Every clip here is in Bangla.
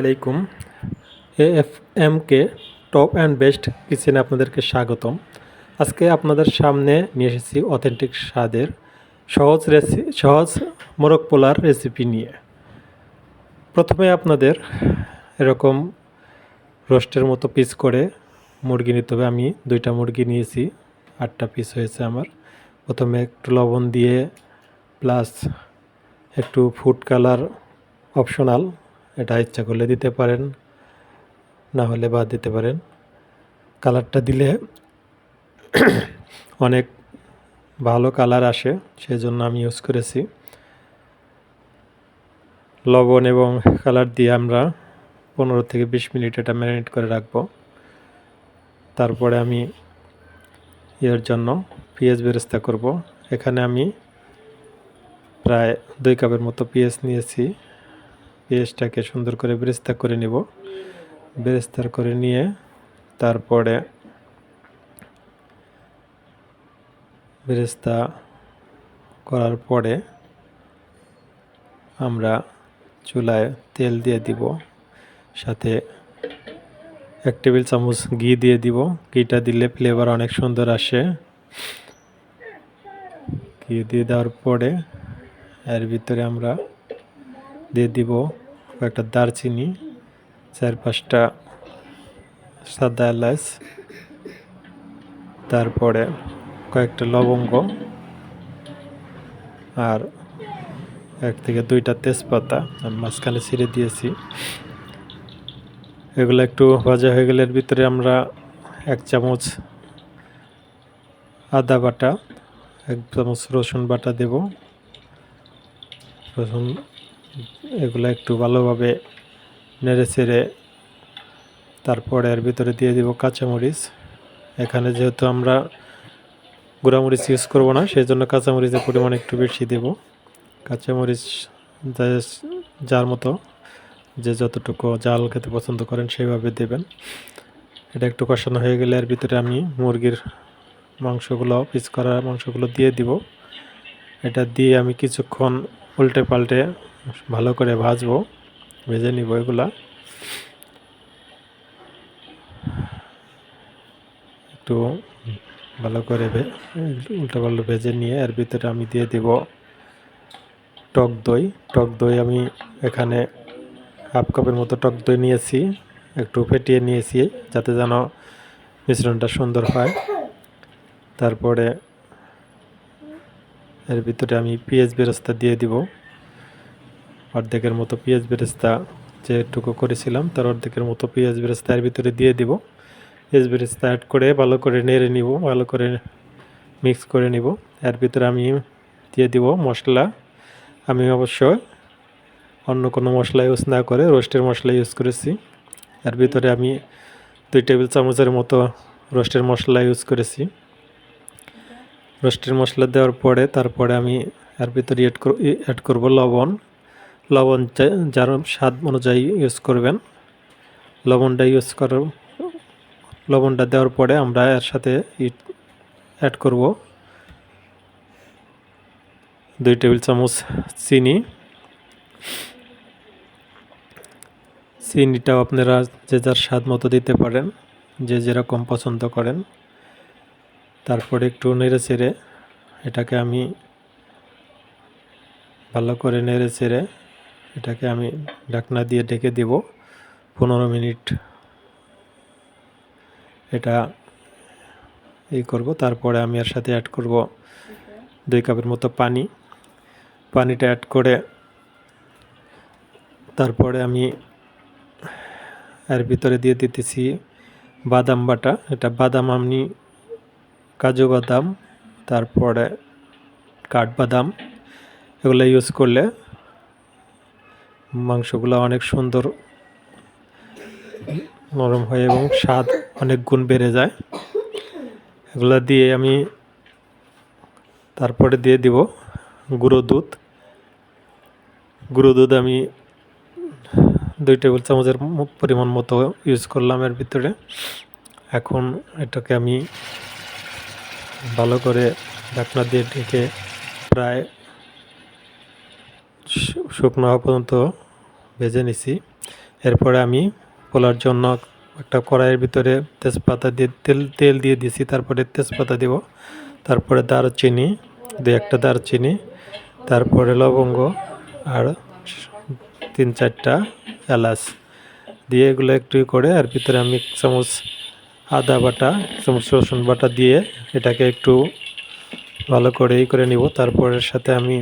আলাইকুম। A F M K top and best কিচেনে আপনাদেরকে স্বাগতম। আজকে আপনাদের সামনে নিয়ে এসেছি অথেন্টিক স্বাদের সহজ রেসি, সহজ মোরগ পোলার রেসিপি নিয়ে। প্রথমে আপনাদের এরকম রোস্টের মতো পিস করে মুরগি নিতে হবে। আমি দুইটা মুরগি নিয়েছি, আটটা পিস হয়েছে আমার। প্রথমে একটু লবণ দিয়ে, প্লাস একটু ফুড কালার অপশনাল এটা ইচ্ছা করলে দিতে পারেন, না হলে বাদ দিতে পারেন। কালারটা দিলে অনেক ভালো কালার আসে সেই জন্য আমি ইউজ করেছি। লবণ এবং কালার দিয়ে আমরা পনেরো থেকে বিশ মিনিট এটা ম্যারিনেট করে রাখব। তারপরে আমি এর জন্য পেঁয়াজ বেরেস্তা করব। এখানে আমি প্রায় দুই কাপের মতো পেঁয়াজ নিয়েছি। পেঁয়াজটাকে সুন্দর করে বেরেস্তা করে নিব। বেরেস্তার করে নিয়ে তারপরে বেরেস্তা করার পরে আমরা চুলায় তেল দিয়ে দিব, সাথে এক টেবিল চামচ ঘি দিয়ে দিব। ঘিটা দিলে ফ্লেভার অনেক সুন্দর আসে। ঘি দিয়ে দেওয়ার পরে এর ভিতরে আমরা দিয়ে দিব কয়েকটা দারচিনি, চার পাঁচটা সাদা এলাচ, তারপরে কয়েকটা লবঙ্গ আর এক থেকে দুইটা তেজপাতা আমি মাঝখানে ছিঁড়ে দিয়েছি। এগুলো একটু ভাজা হয়ে গেলে এর ভিতরে আমরা এক চামচ আদা বাটা, এক চামচ রসুন বাটা দেব। রসুন এগুলো একটু ভালোভাবে নেড়ে চেড়ে তারপরে এর ভিতরে দিয়ে দিব কাঁচামরিচ। এখানে যেহেতু আমরা গুঁড়ামরিচ ইউজ করব না সেই জন্য কাঁচামরিচের পরিমাণ একটু বেশি দেব। কাঁচামরিচ যার মতো, যে যতটুকু জাল খেতে পছন্দ করেন সেইভাবে দেবেন। এটা একটু কষানো হয়ে গেলে এর ভিতরে আমি মুরগির মাংসগুলো পিস করা মাংসগুলো দিয়ে দিব। এটা দিয়ে আমি কিছুক্ষণ উল্টে পাল্টে ভালো করে ভাজবো, ভেজে নিব এগুলা। একটু ভালো করে উল্টো পাল্টো ভেজে নিয়ে এর ভিতরে আমি দিয়ে দিব টক দই। টক দই আমি এখানে হাফ কাপের মতো টক দই নিয়েছি, একটু ফেটিয়ে নিয়েছি যাতে যেন মিশ্রণটা সুন্দর হয়। তারপরে এর ভিতরে আমি পেঁয়াজ বেরেস্তা দিয়ে দিব। অর্ধেকের মতো পেঁয়াজ বেরেস্তা যেটুকু করেছিলাম, তার অর্ধেকের মতো পেঁয়াজ বেরেস্তা এর ভিতরে দিয়ে দিব। পেঁয়াজ বেরেস্তা অ্যাড করে ভালো করে নেড়ে নিব, ভালো করে মিক্স করে নিব। এর ভিতরে আমি দিয়ে দিব মশলা। আমি অবশ্য অন্য কোনো মশলা ইউজ না করে রোস্টের মশলা ইউজ করেছি। এর ভিতরে আমি দুই টেবিল চামচের মতো রোস্টের মশলা ইউজ করেছি। রোস্টের মশলা দেওয়ার পরে তারপরে আমি এর ভিতরে এড অ্যাড করব লবণ। লবণ যার স্বাদ অনুযায়ী ইউজ করবেন। লবণটা ইউজ করার, লবণটা দেওয়ার পরে আমরা এর সাথে অ্যাড করব। দুই টেবিল চামচ চিনি। চিনিটাও আপনারা যে যার স্বাদ মতো দিতে পারেন, যে যেরকম পছন্দ করেন। তারপরে একটু নেড়ে চেড়ে এটাকে আমি ভালো করে নেড়ে চেড়ে এটাকে আমি ঢাকনা দিয়ে ঢেকে দিব পনেরো মিনিট। এটা এই করব, তারপরে আমি এর সাথে অ্যাড করব দুই কাপের মতো পানি। পানিটা অ্যাড করে তারপরে আমি এর ভিতরে দিয়ে দিতেছি বাদাম বাটা। এটা বাদাম আমি কাজু বাদাম, তারপরে কাঠবাদাম এগুলো ইউজ করলে মাংসগুলো অনেক সুন্দর নরম হয় এবং স্বাদ অনেক গুণ বেড়ে যায়। এগুলো দিয়ে আমি তারপরে দিয়ে দিব গুঁড়ো দুধ। গুঁড়ো দুধ আমি দুই টেবিল চামচের পরিমাণ মতো ইউজ করলাম এর ভিতরে। এখন এটাকে আমি ভালো করে ঢাকনা দিয়ে ঢেকে প্রায় শুকনো হওয়া পর্যন্ত ভেজে নিছি। এরপরে আমি পোলার জন্য একটা কড়াইয়ের ভিতরে তেজপাতা দিয়ে তেল তেল দিয়ে দিছি, তারপরে তেজপাতা দিব। তারপরে দারচিনি দু একটা দারচিনি, তারপরে লবঙ্গ আর তিন চারটা এলাচ। দিয়ে এগুলো একটু করে আর ভিতরে আমি এক চামচ আদা বাটা চামচ রসুন বাটা দিয়ে এটাকে একটু ভালো করে ই করে নিব। তারপরের সাথে আমি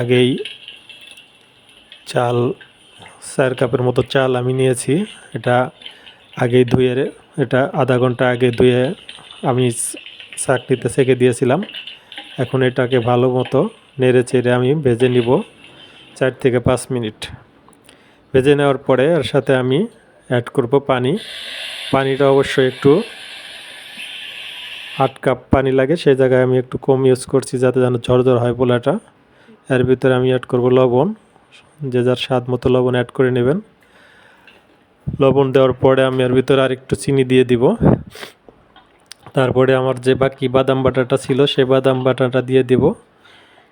আগেই চাল, চার কাপের মতো চাল আমি নিয়েছি। এটা আগেই ধুয়ে এটা আধা ঘণ্টা আগে ধুয়ে আমি চাকরিতে সেকে দিয়েছিলাম। এখন এটাকে ভালো মতো নেড়ে চেড়ে আমি ভেজে নিব চার থেকে পাঁচ মিনিট। ভেজে নেওয়ার পরে এর সাথে আমি অ্যাড করব পানি। পানিটা অবশ্যই একটু আট কাপ পানি লাগে সেই জায়গায় আমি একটু কম ইউজ করছি যাতে যেন ঝরঝর হয় পোলাটা এর ভিতরে আমি অ্যাড করব লবণ। যে যার স্বাদ মতো লবণ অ্যাড করে নেবেন। লবণ দেওয়ার পরে আমি এর ভিতরে আরেকটু চিনি দিয়ে দিব। তারপরে আমার যে বাকি বাদাম বাটাটা ছিল, সে বাদাম বাটাটা দিয়ে দিব।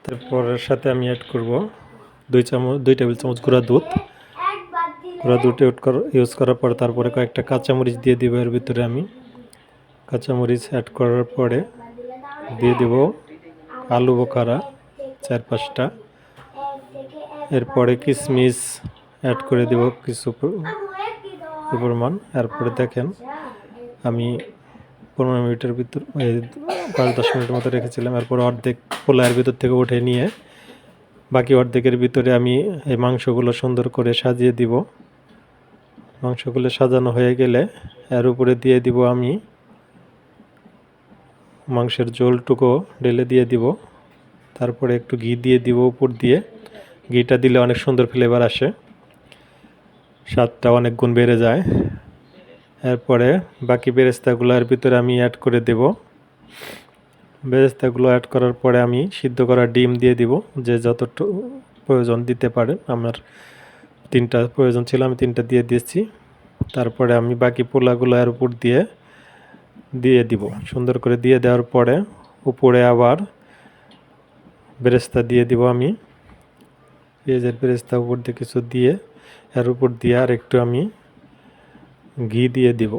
তারপরের সাথে আমি অ্যাড করব দুই চামচ, দুই টেবিল চামচ গুঁড়া দুধ। গুঁড়া দুধ ইউজ করা- ইউজ করার পরে তারপরে কয়েকটা কাঁচামরিচ দিয়ে দিব এর ভিতরে আমি। কাঁচামরিচ অ্যাড করার পরে দিয়ে দিব আলু বোখারা চার পাঁচটা। এরপরে কিশমিশ অ্যাড করে দেব কিছু পরিমাণ। এরপরে দেখেন, আমি পনেরো মিনিটের ভিতর পাঁচ দশ মিনিটের মতো রেখেছিলাম। এরপর অর্ধেক পোলায়ের ভিতর থেকে উঠে নিয়ে বাকি অর্ধেকের ভিতরে আমি এই মাংসগুলো সুন্দর করে সাজিয়ে দিব। মাংসগুলো সাজানো হয়ে গেলে এর উপরে দিয়ে দিব আমি মাংসের ঝোলটুকু ঢেলে দিয়ে দিব। তারপরে একটু ঘি দিয়ে দিব উপর দিয়ে। ঘিটা দিলে অনেক সুন্দর ফ্লেভার আসে। স্বাদটা অনেক গুণ বেড়ে যায়। এরপরে বাকি বেরেস্তাগুলোর ভিতরে আমি অ্যাড করে দেব। বেরেস্তাগুলো অ্যাড করার পরে আমি সিদ্ধ করা ডিম দিয়ে দিব, যে যতটুকু প্রয়োজন দিতে পারে আমার তিনটা প্রয়োজন ছিল, আমি তিনটা দিয়ে দিয়েছি। তারপরে আমি বাকি পোলাগুলো এর উপর দিয়ে দিয়ে দিব। সুন্দর করে দিয়ে দেওয়ার পরে উপরে আবার বেরেস্তা দিয়ে দিব আমি। পেঁয়াজের বেরেস্তা উপর দিয়ে কিছু দিয়ে, এর উপর দিয়ে আর একটু আমি ঘি দিয়ে দিব।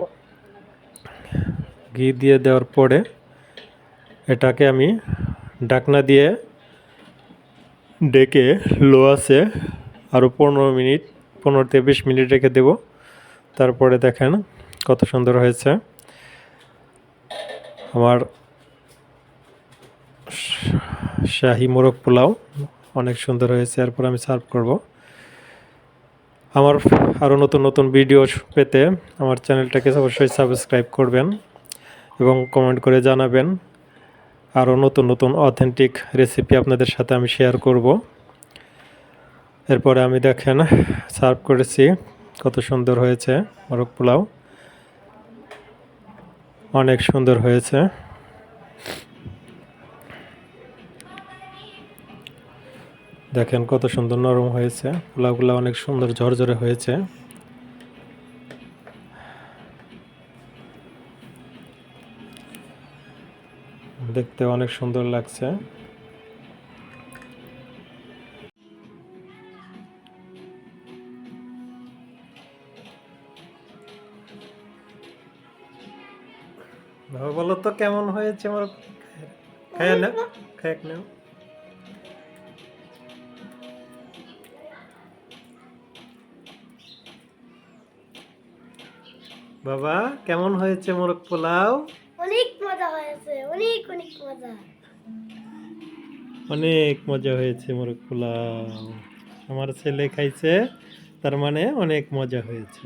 ঘি দিয়ে দেওয়ার পরে এটাকে আমি ডাকনা দিয়ে ডেকে লো আছে আরও পনেরো মিনিট, পনেরো থেকে বিশ মিনিট রেখে দেব। তারপরে দেখেন কত সুন্দর হয়েছে। আমার শাহি মোরগ পোলাও অনেক সুন্দর হয়েছে, এরপর আমি সার্ভ করব। আমার আরও নতুন নতুন ভিডিও পেতে আমার চ্যানেলটাকে অবশ্যই সাবস্ক্রাইব করবেন এবং কমেন্ট করে জানাবেন। আরও নতুন নতুন অথেন্টিক রেসিপি আপনাদের সাথে আমি শেয়ার করব। এরপরে আমি দেখেন সার্ভ করেছি, কত সুন্দর হয়েছে, মোরগ পোলাও। অনেক সুন্দর হয়েছে। দেখেন কত সুন্দর নরম হয়েছে। পোলাওগুলো অনেক সুন্দর ঝরঝরে হয়েছে। দেখতে অনেক সুন্দর লাগছে। বলো তো কেমন হয়েছে আমার? খায় না খায় না বাবা কেমন হয়েছে মোরগ পোলাও? অনেক মজা হয়েছে অনেক অনেক মজা। অনেক মজা হয়েছে মোরগ পোলাও। আমার ছেলে খাইছে তার মানে অনেক মজা হয়েছে।